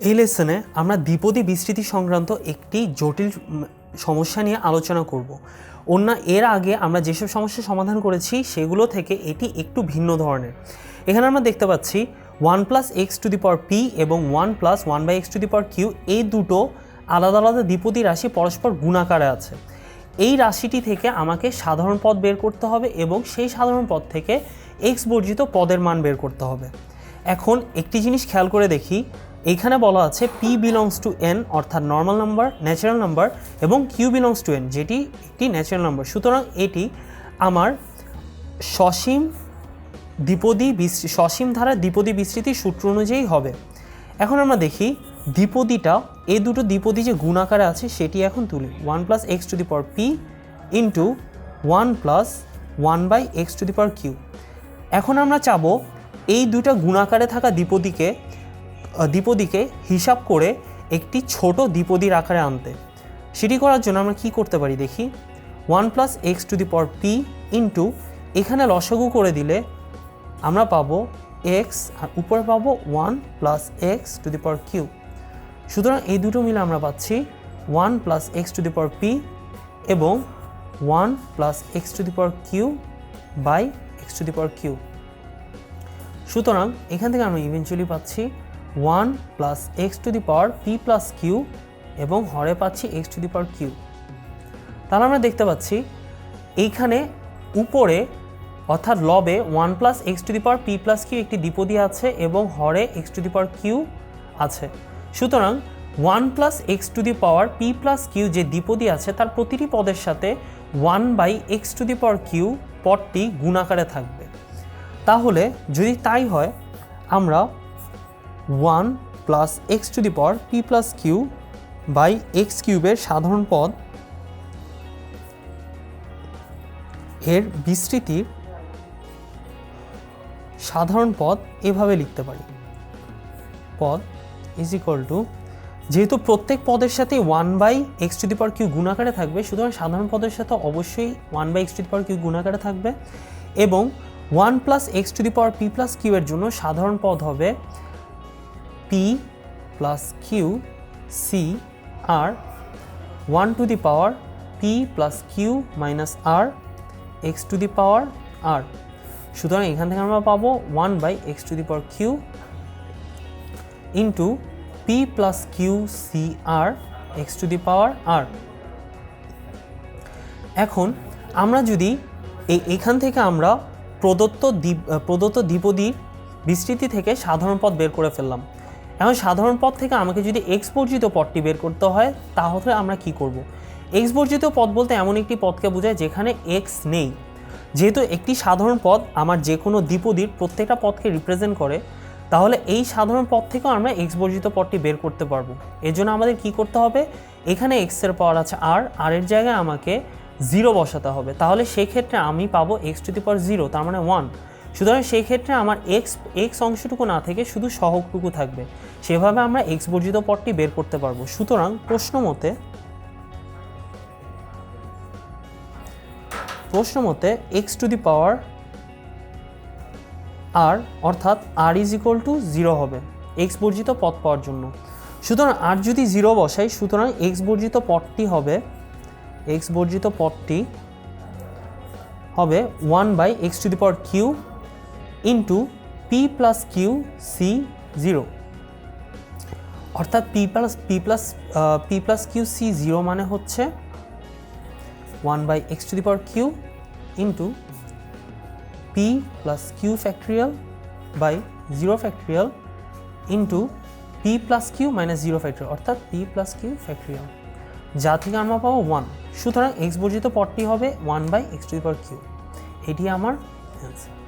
এই লেসনে আমরা দ্বিপদী বিস্তৃতি সংক্রান্ত একটি জটিল সমস্যা নিয়ে আলোচনা করব। অন্য এর আগে আমরা যেসব সমস্যা সমাধান করেছি, সেগুলো থেকে এটি একটু ভিন্ন ধরনের। এখানে আমরা দেখতে পাচ্ছি one plus X to the power P এবং one plus one by X to the power Q এই দুটো আলাদা আলাদা দ্বিপদী রাশি পরস্পর গুণাকারে আছে। এই রাশিটি থেকে আমাকে সাধারণ পদ বের করতে হবে এবং সেই সাধারণ পদ থেকে এক্স বর্জিত পদের মান বের করতে হবে। এখন একটি জিনিস খেয়াল করে দেখি এইখানে বলা আছে পি বিলংস টু এন অর্থাৎ নর্মাল নাম্বার ন্যাচারাল নাম্বার এবং কিউ বিলংস টু এন যেটি একটি ন্যাচারাল নাম্বার সুতরাং এটি আমার সসীম দ্বিপদী বিস্তৃ সসীম ধারা দ্বিপদী বিস্তৃতির সূত্র অনুযায়ী হবে। এখন আমরা দেখি দ্বিপদীটা এ দুটো দ্বিপদী যে গুণাকারে আছে, সেটি এখন তুলি। One plus X to the power P into one plus one by X to the power Q এখন আমরা চাবো এই দুটো গুণাকারে থাকা দ্বিপদীকে দ্বিপদীকে হিসাব করে একটি ছোট দ্বিপদীর আকারে আনতে। সেটি করার জন্য আমরা কি করতে পারি দেখি? One plus X to the power P into এখানে লসাগু করে দিলে আমরা পাবো এক্স, আর উপরে পাবো one plus X to the power Q. সুতরাং এই দুটো মিলে আমরা পাচ্ছি one plus X to the power P এবং one plus X to the power Q by X to the power Q. সুতরাং এখান থেকে আমরা ইভেনচুয়ালি পাচ্ছি one plus X to the power P plus Q এবং হরে পাচ্ছি X to the power Q তাহলে আমরা দেখতে পাচ্ছি, এইখানে উপরে অর্থাৎ লবে one plus X to the power P plus Q একটি দ্বিপদী আছে এবং হরে X to the power Q আছে। সুতরাং one plus X to the power P plus Q যে দ্বিপদী আছে, তার প্রতিটি পদের সাথে one by X to the power Q পদটি গুণাকারে থাকবে। তাহলে যদি তাই হয়, আমরা one plus X to the power P plus Q by X কিউবের সাধারণ পদ এর বিস্তৃতির সাধারণ পদ এভাবে লিখতে পারি। পদ ইজ ইকুয়াল টু যেহেতু প্রত্যেক পদের সাথে one by X to the power Q গুণাকারে থাকবে, সুতরাং সাধারণ পদের সাথে অবশ্যই one by X to the power Q গুণাকারে থাকবে এবং one plus X to the power P plus Q এর জন্য সাধারণ পদ হবে P plus Q C R one to the power P plus Q minus R X to the power R সুতরাং এখান থেকে আমরা পাবো one by X to the power Q into P plus Q C R X to the power R এখন আমরা যদি এই এখান থেকে আমরা প্রদত্ত দ্বীপ প্রদত্ত দ্বিপদীর বিস্তৃতি থেকে সাধারণ পদ বের করে ফেললাম। এখন সাধারণ পদ থেকে আমাকে যদি এক্স বর্জিত পদটি বের করতে হয়, তাহলে আমরা কি করব? এক্স বর্জিত পদ বলতে এমন একটি পদকে বোঝায় যেখানে এক্স নেই। যেহেতু একটি সাধারণ পদ আমার যে কোনো দ্বিপদীর প্রত্যেকটা পদকে রিপ্রেজেন্ট করে, তাহলে এই সাধারণ পদ থেকেও আমরা এক্স বর্জিত পদটি বের করতে পারব। এর জন্য আমাদের কি করতে হবে? এখানে এক্সের পাওয়ার আছে আর আর এর জায়গায় আমাকে জিরো বসাতে হবে। তাহলে সেক্ষেত্রে আমি পাবো X to the power zero তার মানে ওয়ান সুতরাং সেই ক্ষেত্রে আমার এক্স এক্স অংশটুকু না থেকে শুধু সহগটুকু থাকবে। সেভাবে আমরা এক্স বর্জিত পদটি বের করতে পারব। সুতরাং প্রশ্ন মতে প্রশ্ন মতে এক্স টু দি পাওয়ার আর অর্থাৎ R is equal to zero হবে এক্স বর্জিত পথ পাওয়ার জন্য। সুতরাং আর যদি জিরো বসাই, সুতরাং এক্স বর্জিত পদটি হবে এক্স বর্জিত পদটি হবে one by X to the power Q into P plus Q C zero অর্থাৎ P plus P plus P plus Q C zero মানে হচ্ছে one by X to the power Q into P plus Q factorial by zero factorial into P plus Q minus zero factorial অর্থাৎ P plus Q factorial যা থেকে আমরা পাবো one সুতরাং x বর্জিত পদটি হবে one by X to the power Q এটি আমার অ্যান্সার